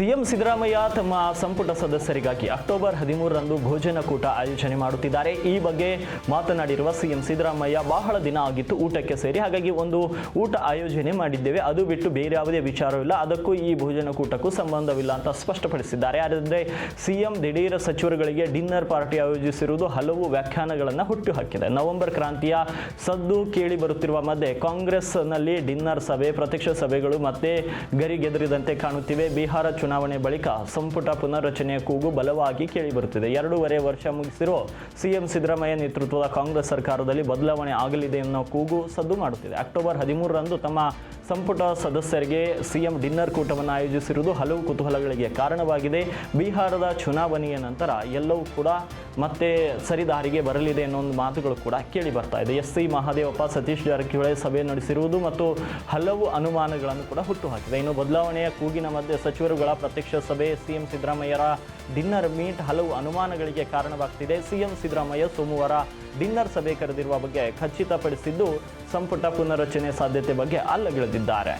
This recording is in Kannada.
ಸಿಎಂ ಸಿದ್ದರಾಮಯ್ಯ ತಮ್ಮ ಸಂಪುಟ ಸದಸ್ಯರಿಗಾಗಿ ಅಕ್ಟೋಬರ್ ಹದಿಮೂರರಂದು ಭೋಜನಕೂಟ ಆಯೋಜನೆ ಮಾಡುತ್ತಿದ್ದಾರೆ. ಈ ಬಗ್ಗೆ ಮಾತನಾಡಿರುವ ಸಿಎಂ ಸಿದ್ದರಾಮಯ್ಯ, ಬಹಳ ದಿನ ಆಗಿತ್ತು ಊಟಕ್ಕೆ ಸೇರಿ. ಹಾಗಾಗಿ ಒಂದು ಊಟ ಆಯೋಜನೆ ಮಾಡಿದ್ದೇವೆ. ಅದು ಬಿಟ್ಟು ಬೇರೆ ಯಾವುದೇ ವಿಚಾರವಿಲ್ಲ ಅದಕ್ಕೂ ಈ ಭೋಜನಕೂಟಕ್ಕೂ ಸಂಬಂಧವಿಲ್ಲ ಅಂತ ಸ್ಪಷ್ಟಪಡಿಸಿದ್ದಾರೆ. ಆದರೆ ಸಿಎಂ ದಿಢೀರ ಸಚಿವರುಗಳಿಗೆ ಡಿನ್ನರ್ ಪಾರ್ಟಿ ಆಯೋಜಿಸಿರುವುದು ಹಲವು ವ್ಯಾಖ್ಯಾನಗಳನ್ನು ಹುಟ್ಟುಹಾಕಿದೆ. ನವೆಂಬರ್ ಕ್ರಾಂತಿಯ ಸದ್ದು ಕೇಳಿ ಬರುತ್ತಿರುವ ಮಧ್ಯೆ ಕಾಂಗ್ರೆಸ್ನಲ್ಲಿ ಡಿನ್ನರ್ ಸಭೆ, ಪ್ರತ್ಯಕ್ಷ ಸಭೆಗಳು ಮತ್ತೆ ಗರಿಗೆದರಿದಂತೆ ಕಾಣುತ್ತಿವೆ. ಬಿಹಾರ ಚುನಾವಣೆ ಬಳಿಕ ಸಂಪುಟ ಪುನರ್ರಚನೆಯ ಕೂಗು ಬಲವಾಗಿ ಕೇಳಿಬರುತ್ತಿದೆ. ಎರಡೂವರೆ ವರ್ಷ ಮುಗಿಸಿರೋ ಸಿಎಂ ಸಿದ್ದರಾಮಯ್ಯ ನೇತೃತ್ವದ ಕಾಂಗ್ರೆಸ್ ಸರ್ಕಾರದಲ್ಲಿ ಬದಲಾವಣೆ ಆಗಲಿದೆ ಅನ್ನೋ ಕೂಗು ಸದ್ದು ಮಾಡುತ್ತಿದೆ. ಅಕ್ಟೋಬರ್ ಹದಿಮೂರರಂದು ತಮ್ಮ ಸಂಪುಟ ಸದಸ್ಯರಿಗೆ ಸಿಎಂ ಡಿನ್ನರ್ ಕೂಟವನ್ನು ಆಯೋಜಿಸಿರುವುದು ಹಲವು ಕುತೂಹಲಗಳಿಗೆ ಕಾರಣವಾಗಿದೆ. ಬಿಹಾರದ ಚುನಾವಣೆಯ ನಂತರ ಎಲ್ಲವೂ ಕೂಡ ಮತ್ತೆ ಸರಿದಾರಿಗೆ ಬರಲಿದೆ ಅನ್ನೋ ಒಂದು ಮಾತುಗಳು ಕೂಡ ಕೇಳಿ ಬರ್ತಾ ಇದೆ. ಎಸ್ ಸಿ ಮಹಾದೇವಪ್ಪ, ಸತೀಶ್ ಜಾರಕಿಹೊಳಿ ಸಭೆ ನಡೆಸಿರುವುದು ಮತ್ತು ಹಲವು ಅನುಮಾನಗಳನ್ನು ಕೂಡ ಹುಟ್ಟುಹಾಕಿದೆ. ಇನ್ನು ಬದಲಾವಣೆಯ ಕೂಗಿನ ಮಧ್ಯೆ ಸಚಿವರುಗಳ ಪ್ರತ್ಯಕ್ಷ ಸಭೆ, ಸಿಎಂ ಸಿದ್ದರಾಮಯ್ಯರ ಡಿನ್ನರ್ ಮೀಟ್ ಹಲವು ಅನುಮಾನಗಳಿಗೆ ಕಾರಣವಾಗ್ತಿದೆ. ಸಿಎಂ ಸಿದ್ದರಾಮಯ್ಯ ಸೋಮವಾರ ಡಿನ್ನರ್ ಸಭೆ ಕರೆದಿರುವ ಬಗ್ಗೆ ಖಚಿತಪಡಿಸಿದ್ದು ಸಂಪುಟ ಪುನರ್ರಚನೆ ಸಾಧ್ಯತೆ ಬಗ್ಗೆ ಅಲ್ಲಗಿಳಿದಿದ್ದಾರೆ.